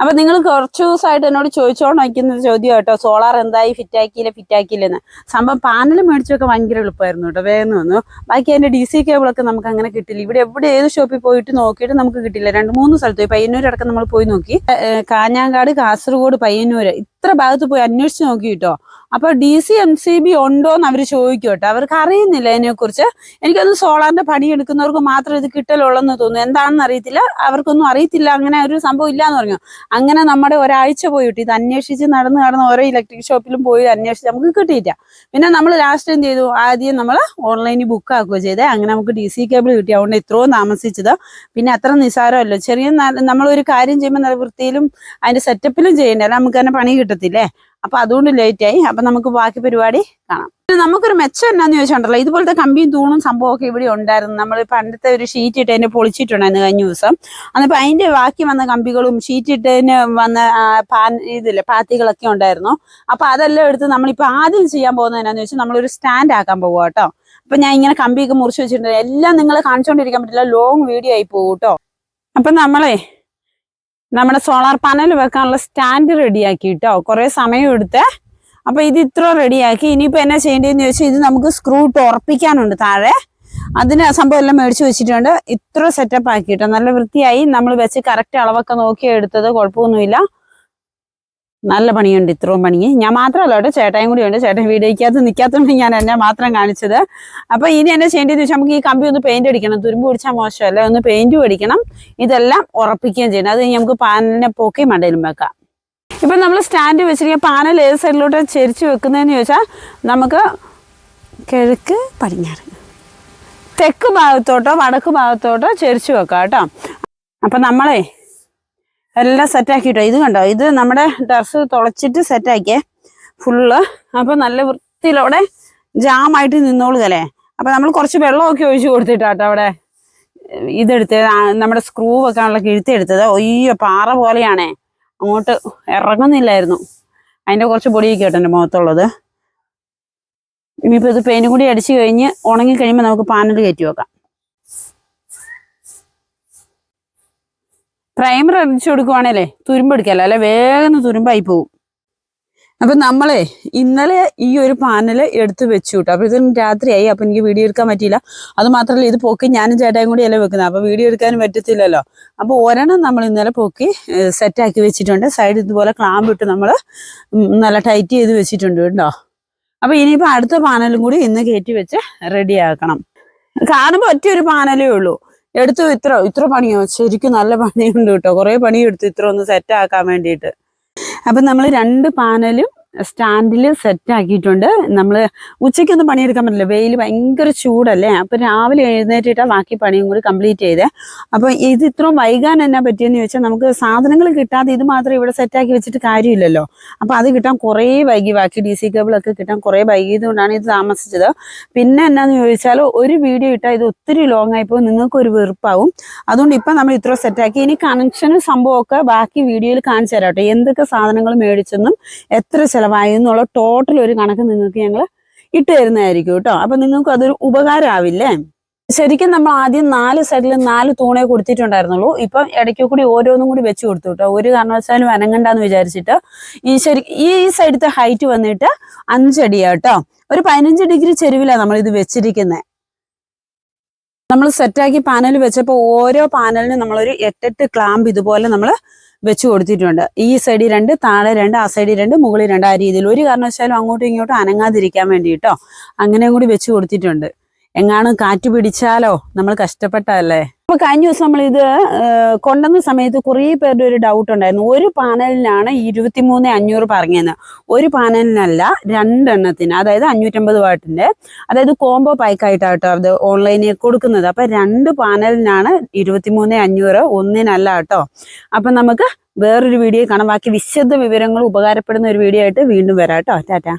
അപ്പൊ നിങ്ങൾ കുറച്ച് ദിവസമായിട്ട് എന്നോട് ചോദിച്ചോണ്ടിരിക്കുന്ന ചോദ്യം കേട്ടോ. സോളാർ എന്തായി? ഫിറ്റാക്കിയില്ല ഫിറ്റാക്കിയില്ലെന്ന് സംഭവം പാനൽ മേടിച്ചൊക്കെ ഭയങ്കര എളുപ്പമായിരുന്നു കേട്ടോ. വേഗം വന്നു. ബാക്കി അതിന്റെ ഡി സി കേബിളൊക്കെ നമുക്ക് അങ്ങനെ കിട്ടില്ല. ഇവിടെ എവിടെ ഏത് ഷോപ്പിൽ പോയിട്ട് നോക്കിയിട്ട് നമുക്ക് കിട്ടില്ല. രണ്ട് മൂന്ന് സ്ഥലത്ത് പോയി. പയ്യന്നൂരടക്കം നമ്മൾ പോയി നോക്കി. കാഞ്ഞാങ്കാട് കാസർഗോഡ് പയ്യന്നൂര്. ഇത്ര ഭാഗത്ത് പോയി അന്വേഷിച്ച് നോക്കി കേട്ടോ. അപ്പൊ D C M C B ഉണ്ടോ എന്ന് അവർ ചോദിക്കും കേട്ടോ. അവർക്ക് അറിയുന്നില്ല അതിനെക്കുറിച്ച് എനിക്കൊന്ന് സോളാറിന്റെ പണി എടുക്കുന്നവർക്ക് മാത്രം ഇത് കിട്ടലുള്ളെന്ന് തോന്നുന്നു. എന്താണെന്ന് അറിയത്തില്ല. അവർക്കൊന്നും അറിയത്തില്ല. അങ്ങനെ ഒരു സംഭവം ഇല്ലാന്ന് പറഞ്ഞു. അങ്ങനെ നമ്മുടെ ഒരാഴ്ച പോയിട്ട് ഇത് അന്വേഷിച്ച് നടന്ന് നടന്ന് ഓരോ ഇലക്ട്രിക് ഷോപ്പിലും പോയി അന്വേഷിച്ച് നമുക്ക് കിട്ടിയില്ല. പിന്നെ നമ്മൾ ലാസ്റ്റ് എന്ത് ചെയ്തു? ആദ്യം നമ്മൾ ഓൺലൈനിൽ ബുക്ക് ആക്കുകയോ ചെയ്തേ. അങ്ങനെ നമുക്ക് ഡി സി കേബിൾ കിട്ടി. അതുകൊണ്ട് ഇത്രയും താമസിച്ചത്. പിന്നെ അത്ര നിസ്സാരമല്ലോ. ചെറിയ നമ്മളൊരു കാര്യം ചെയ്യുമ്പോൾ നല്ല വൃത്തിയിലും അതിന്റെ സെറ്റപ്പിലും ചെയ്യണ്ടേ? നമുക്ക് തന്നെ പണി കിട്ടത്തില്ലേ? അപ്പൊ അതുകൊണ്ട് ലേറ്റ് ആയി. അപ്പൊ നമുക്ക് ബാക്കി പരിപാടി കാണാം. നമുക്കൊരു മെച്ചം എന്നാന്ന് ചോദിച്ചിട്ടുണ്ടല്ലോ. ഇതുപോലത്തെ കമ്പിയും തൂണും സംഭവമൊക്കെ ഇവിടെ ഉണ്ടായിരുന്നു. നമ്മൾ പണ്ടത്തെ ഒരു ഷീറ്റ് ഇട്ട് അതിനെ പൊളിച്ചിട്ടുണ്ടായിരുന്നു കഴിഞ്ഞ ദിവസം. അന്നിപ്പോ അതിന്റെ ബാക്കി വന്ന കമ്പികളും ഷീറ്റ് ഇട്ടതിന് വന്ന പാൻ ഇതില്ലേ പാത്തികളൊക്കെ ഉണ്ടായിരുന്നു. അപ്പൊ അതെല്ലാം എടുത്ത് നമ്മളിപ്പോ ആദ്യം ചെയ്യാൻ പോകുന്നത് എന്നാന്ന് വെച്ചാൽ നമ്മളൊരു സ്റ്റാൻഡ് ആക്കാൻ പോകുക കേട്ടോ. അപ്പൊ ഞാൻ ഇങ്ങനെ കമ്പിയൊക്കെ മുറിച്ച് വെച്ചിട്ടുണ്ട്. എല്ലാം നിങ്ങൾ കാണിച്ചുകൊണ്ടിരിക്കാൻ പറ്റില്ല. ലോങ് വീഡിയോ ആയി പോകും കേട്ടോ. അപ്പൊ നമ്മളെ നമ്മുടെ സോളാർ പാനൽ വെക്കാനുള്ള സ്റ്റാൻഡ് റെഡിയാക്കി കേട്ടോ കുറെ സമയം എടുത്ത്. അപ്പൊ ഇത് ഇത്ര റെഡിയാക്കി ഇനിയിപ്പോ എന്നാ ചെയ്യേണ്ടതെന്ന് ചോദിച്ചാൽ ഇത് നമുക്ക് സ്ക്രൂ ടോർപ്പിക്കാനുണ്ട് താഴെ. അതിന് സംഭവം എല്ലാം മേടിച്ചു വെച്ചിട്ടുണ്ട്. ഇത്ര സെറ്റപ്പ് ആക്കിയിട്ട്. നല്ല വൃത്തിയായി. നമ്മൾ വെച്ച് കറക്റ്റ് അളവൊക്കെ നോക്കി എടുത്തത് കുഴപ്പമൊന്നുമില്ല. നല്ല പണിയുണ്ട് ഇത്രയും പണി. ഞാൻ മാത്രമല്ല കേട്ടോ ചേട്ടായും കൂടി ഉണ്ട്. ചേട്ടൻ വീടേക്കകത്ത് നിൽക്കാത്തതുകൊണ്ട് ഞാൻ എന്നെ മാത്രം കാണിച്ചത്. അപ്പൊ ഇനി എന്നെ ചെയ്യേണ്ടത് വെച്ചാൽ നമുക്ക് ഈ കമ്പി ഒന്ന് പെയിന്റ് അടിക്കണം. തുരുമ്പ് പിടിച്ചാൽ മോശമല്ല? ഒന്ന് പെയിന്റും അടിക്കണം. ഇതെല്ലാം ഉറപ്പിക്കുകയും ചെയ്യണം. അത് നമുക്ക് പാനലിനെ പൊക്കി മണ്ടയിലും വെക്കാം. ഇപ്പൊ നമ്മൾ സ്റ്റാൻഡ് വെച്ചിരിക്കുക പാനൽ ഏത് സൈഡിലോട്ട് ചെരിച്ച് വെക്കുന്നതെന്ന് ചോദിച്ചാൽ നമുക്ക് കിഴക്ക് പടിഞ്ഞാറ്. തെക്ക് ഭാഗത്തോട്ടോ വടക്ക് ഭാഗത്തോട്ടോ ചെരിച്ച് വെക്കാം കേട്ടോ. അപ്പൊ നമ്മളെ എല്ലാം സെറ്റാക്കിട്ടോ ഇത് കണ്ടോ? ഇത് നമ്മുടെ ടർഫ് തുളച്ചിട്ട് സെറ്റാക്കിയേ ഫുള്ള്. അപ്പൊ നല്ല വൃത്തിയിലവിടെ ജാമായിട്ട് നിന്നോളുകല്ലേ അപ്പൊ നമ്മൾ കുറച്ച് വെള്ളമൊക്കെ ഒഴിച്ചു കൊടുത്തിട്ടാട്ടോ അവിടെ ഇതെടുത്ത്. നമ്മുടെ സ്ക്രൂ വെക്കാനുള്ള കിഴുത്തെടുത്തത് ഒയ്യോ പാറ പോലെയാണേ. അങ്ങോട്ട് ഇറങ്ങുന്നില്ലായിരുന്നു. അതിന്റെ കുറച്ച് പൊടിയൊക്കെ കേട്ടോ എന്റെ മുഖത്തുള്ളത്. ഇനിയിപ്പോൾ ഇത് പെയിന്റ് കൂടി അടിച്ചു കഴിഞ്ഞ് ഉണങ്ങി കഴിയുമ്പോൾ നമുക്ക് പാനൽ കയറ്റി വെക്കാം. പ്രൈമർ അടിച്ചു കൊടുക്കുവാണേലേ തുരുമ്പെടുക്കല്ല? അല്ലെ വേഗം തുരുമ്പായി പോകും അപ്പൊ നമ്മളെ ഇന്നലെ ഈ ഒരു പാനൽ എടുത്ത് വെച്ചു കിട്ടും അപ്പൊ ഇതിന് രാത്രിയായി അപ്പൊ എനിക്ക് വീഡിയോ എടുക്കാൻ പറ്റിയില്ല. അത് മാത്രമല്ല ഇത് പൊക്കി ഞാനും ചേട്ടായും കൂടി അല്ലേ വെക്കുന്നത്? അപ്പൊ വീഡിയോ എടുക്കാനും പറ്റത്തില്ലല്ലോ. അപ്പൊ ഒരെണ്ണം നമ്മൾ ഇന്നലെ പൊക്കി സെറ്റാക്കി വെച്ചിട്ടുണ്ട്. സൈഡ് ഇതുപോലെ ക്ലാമ്പ് ഇട്ട് നമ്മൾ നല്ല ടൈറ്റ് ചെയ്ത് വെച്ചിട്ടുണ്ട് കേട്ടോ. അപ്പൊ ഇനിയിപ്പോ അടുത്ത പാനലും കൂടി ഇന്ന് കയറ്റി വെച്ച് റെഡിയാക്കണം കാണുമ്പോ ഒറ്റ ഒരു പാനലേ ഉള്ളൂ. എടുത്തു ഇത്ര ഇത്ര പണിയോ? ശരിക്കും നല്ല പണിയുണ്ട് കേട്ടോ. കുറെ പണിയെടുത്തു ഇത്ര ഒന്ന് സെറ്റ് ആക്കാൻ വേണ്ടിയിട്ട്. അപ്പൊ നമ്മൾ രണ്ട് പാനലും സ്റ്റാൻഡിൽ സെറ്റ് ആക്കിയിട്ടുണ്ട്. നമ്മൾ ഉച്ചയ്ക്കൊന്നും പണിയെടുക്കാൻ പറ്റില്ല. വെയിൽ ഭയങ്കര ചൂടല്ലേ? അപ്പോൾ രാവിലെ എഴുന്നേറ്റിട്ടാ ബാക്കി പണിയും കൂടി കംപ്ലീറ്റ് ചെയ്തേ. അപ്പോൾ ഇത് ഇത്രയും വൈകാൻ എന്നാ പറ്റിയെന്ന് ചോദിച്ചാൽ നമുക്ക് സാധനങ്ങൾ കിട്ടാതെ ഇത് മാത്രം ഇവിടെ സെറ്റ് ആക്കി വെച്ചിട്ട് കാര്യമില്ലല്ലോ. അപ്പോൾ അത് കിട്ടാൻ കുറേ വൈകി. ബാക്കി ഡി സി കേബിളൊക്കെ കിട്ടാൻ കുറേ വൈകിയതുകൊണ്ടാണ് ഇത് താമസിച്ചത്. പിന്നെ എന്നാന്ന് ചോദിച്ചാൽ ഒരു വീഡിയോ ഇട്ടാൽ ഇത് ഒത്തിരി ലോങ് ആയിപ്പോൾ നിങ്ങൾക്ക് ഒരു വെറുപ്പാവും. അതുകൊണ്ട് ഇപ്പം നമ്മൾ ഇത്ര സെറ്റാക്കി ഇനി കണക്ഷനും സംഭവമൊക്കെ ബാക്കി വീഡിയോയിൽ കാണിച്ചു തരാം കേട്ടോ. എന്തൊക്കെ സാധനങ്ങൾ മേടിച്ചെന്നും എത്ര ചിലവായി എന്നുള്ള ടോട്ടൽ ഒരു കണക്ക് നിങ്ങൾക്ക് ഞങ്ങൾ ഇട്ട് തരുന്നതായിരിക്കും കേട്ടോ. അപ്പൊ നിങ്ങൾക്ക് അതൊരു ഉപകാരമാവില്ലേ? ശരിക്കും നമ്മൾ ആദ്യം നാല് സൈഡിൽ നാല് തൂണേ കൊടുത്തിട്ടുണ്ടായിരുന്നുള്ളൂ. ഇപ്പം ഇടയ്ക്ക് കൂടി ഓരോന്നും കൂടി വെച്ച് കൊടുത്തു കേട്ടോ. ഒരു കാരണവശാലും അനങ്ങണ്ടെന്ന് വിചാരിച്ചിട്ട് ഈ ശരി ഈ സൈഡത്തെ ഹൈറ്റ് വന്നിട്ട് അഞ്ചടിയാണ് കേട്ടോ. ഒരു പതിനഞ്ച് ഡിഗ്രി ചെരുവിലാണ് നമ്മൾ ഇത് വെച്ചിരിക്കുന്നത് നമ്മൾ സെറ്റാക്കി പാനൽ വെച്ചപ്പോൾ ഓരോ പാനലിനും നമ്മളൊരു എട്ടെട്ട് ക്ലാമ്പ് ഇതുപോലെ നമ്മൾ വെച്ച് കൊടുത്തിട്ടുണ്ട്. ഈ സൈഡിൽ രണ്ട് താഴെ രണ്ട് ആ സൈഡിൽ രണ്ട് മുകളിൽ രണ്ട്. ആ രീതിയിൽ ഒരു കാരണവശാലും അങ്ങോട്ടും ഇങ്ങോട്ടും അനങ്ങാതിരിക്കാൻ വേണ്ടിയിട്ടോ അങ്ങനെയും കൂടി വെച്ച് കൊടുത്തിട്ടുണ്ട്. എങ്ങാനും കാറ്റ് പിടിച്ചാലോ? നമ്മൾ കഷ്ടപ്പെട്ടല്ലേ അപ്പൊ കഴിഞ്ഞ ദിവസം നമ്മൾ ഇത് കൊണ്ടുവന്ന സമയത്ത് കുറേ പേരുടെ ഒരു ഡൗട്ട് ഉണ്ടായിരുന്നു. ഒരു പാനലിനാണ് ഇരുപത്തിമൂന്ന് അഞ്ഞൂറ് പറഞ്ഞതെന്ന് ഒരു പാനലിനല്ല രണ്ടെണ്ണത്തിന് അതായത് അഞ്ഞൂറ്റമ്പത് വാട്ടിന്റെ അതായത് കോംബോ പായ്ക്കായിട്ടാട്ടോ അത് ഓൺലൈനിൽ കൊടുക്കുന്നത്. അപ്പൊ രണ്ട് പാനലിനാണ് ഇരുപത്തിമൂന്ന് അഞ്ഞൂറ് ഒന്നിനല്ല കേട്ടോ. അപ്പൊ നമുക്ക് വേറൊരു വീഡിയോ കാണാം. ബാക്കി വിശദ വിവരങ്ങൾ ഉപകാരപ്പെടുന്ന ഒരു വീഡിയോ ആയിട്ട് വീണ്ടും വരാം കേട്ടോ. ടാറ്റ.